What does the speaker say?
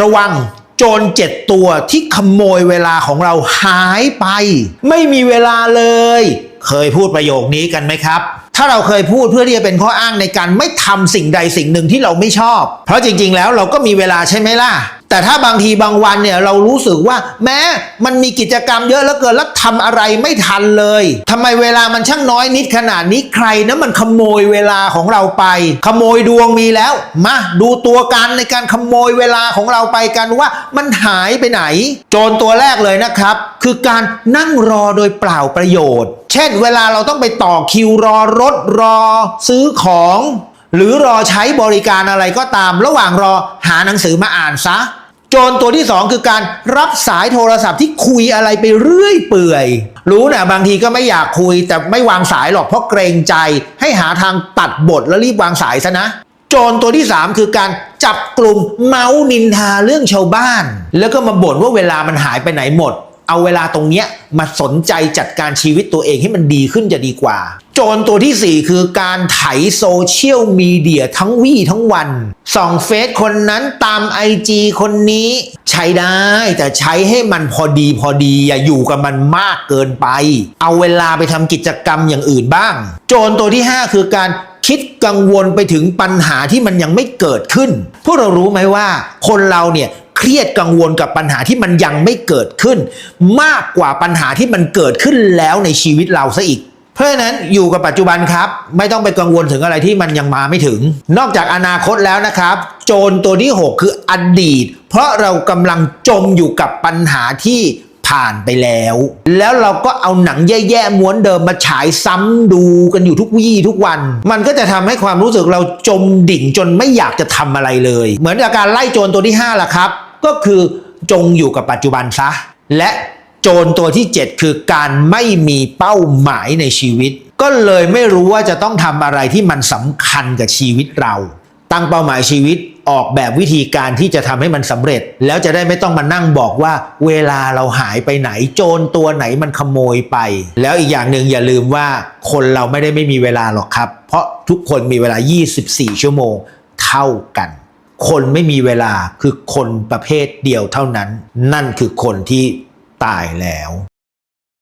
ระวังโจรเจ็ดตัวที่ขโมยเวลาของเราหายไป ไม่มีเวลาเลย เคยพูดประโยคนี้กันไหมครับ ถ้าเราเคยพูดเพื่อที่จะเป็นข้ออ้างในการไม่ทำสิ่งใดสิ่งหนึ่งที่เราไม่ชอบ เพราะจริงๆแล้วเราก็มีเวลาใช่ไหมล่ะ แต่ถ้าบางทีบางวันเนี่ยเรารู้สึกว่า แม้มันมีกิจกรรมเยอะเหลือเกินแล้วทำอะไรไม่ทันเลยทำไมเวลามันช่างน้อยนิดขนาดนี้ใครนะมันขโมยเวลาของเราไป ขโมยดวงมีแล้ว มาดูตัวการในการขโมยเวลาของเราไปกันว่ามันหายไปไหน โจรตัวแรกเลยนะครับ คือการนั่งรอโดยเปล่าประโยชน์ เช่น เวลาเราต้องไปต่อคิวรอรถรอ ซื้อของหรือรอใช้บริการอะไรก็ตาม ระหว่างรอ หาหนังสือมาอ่านซะ โจรตัวที่สองคือการรับสายโทรศัพท์ที่คุยอะไรไปเรื่อยเปื่อย รู้นะบางทีก็ไม่อยากคุยแต่ไม่วางสายหรอกเพราะเกรงใจ ให้หาทางตัดบทแล้วรีบวางสายซะนะโจรตัวที่ 3 คือการจับกลุ่มเมาส์นินทาเรื่องชาวบ้าน แล้วก็มาบ่นว่าเวลามันหายไปไหนหมด เอาเวลาตรงเนี้ยมาสนใจจัดการชีวิตตัวเองให้มันดีขึ้นจะดีกว่า โจรตัวทีสี่4 คือการไถโซเชียลมีเดียทั้งวี่ทั้งวันส่องเฟซคนนั้นตามไอจีคนนี้ใช้ได้ แต่ใช้ให้มันพอดีพอดี อย่าอยู่กับมันมากเกินไป เอาเวลาไปทำกิจกรรมอย่างอื่นบ้าง โจรตัวที่ 5 คือการคิดกังวลไปถึงปัญหาที่มันยังไม่เกิดขึ้น พวกเรารู้ไหมว่า คนเราเนี่ย เครียดกังวลกับปัญหาที่มันยังไม่เกิดขึ้น มากกว่าปัญหาที่มันเกิดขึ้นแล้วในชีวิตเราซะอีก เพราะฉะนั้นอยู่กับปัจจุบันครับ ไม่ต้องไปกังวลถึงอะไรที่มันยังมาไม่ถึง นอกจากอนาคตแล้วนะครับ โจรตัวที่ 6 คืออดีต เพราะเรากำลังจมอยู่กับปัญหาที่ผ่านไปแล้ว แล้วเราก็เอาหนังแย่ๆม้วนเดิมมาฉายซ้ำดูกันอยู่ทุกวี่ทุกวัน มันก็จะทำให้ความรู้สึกเราจมดิ่งจนไม่อยากจะทำอะไรเลย เหมือนกับการไล่โจรตัวที่5ล่ะครับ ก็คือจงอยู่กับปัจจุบันซะ และโจรตัวที่ 7 คือการไม่มีเป้าหมายในชีวิต ก็เลยไม่รู้ว่าจะต้องทำอะไรที่มันสำคัญกับชีวิตเรา ตั้งเป้าหมายชีวิตออกแบบวิธีการที่จะทำให้มันสำเร็จ แล้วจะได้ไม่ต้องมานั่งบอกว่า เวลาเราหายไปไหนโจรตัวไหนมันขโมยไป แล้วอีกอย่างหนึ่งอย่าลืมว่าคนเราไม่ได้ไม่มีเวลาหรอกครับ เพราะทุกคนมีเวลา 24 ชั่วโมงเท่ากัน คนไม่มีเวลาคือคนประเภทเดียวเท่านั้น นั่นคือคนที่ตายแล้ว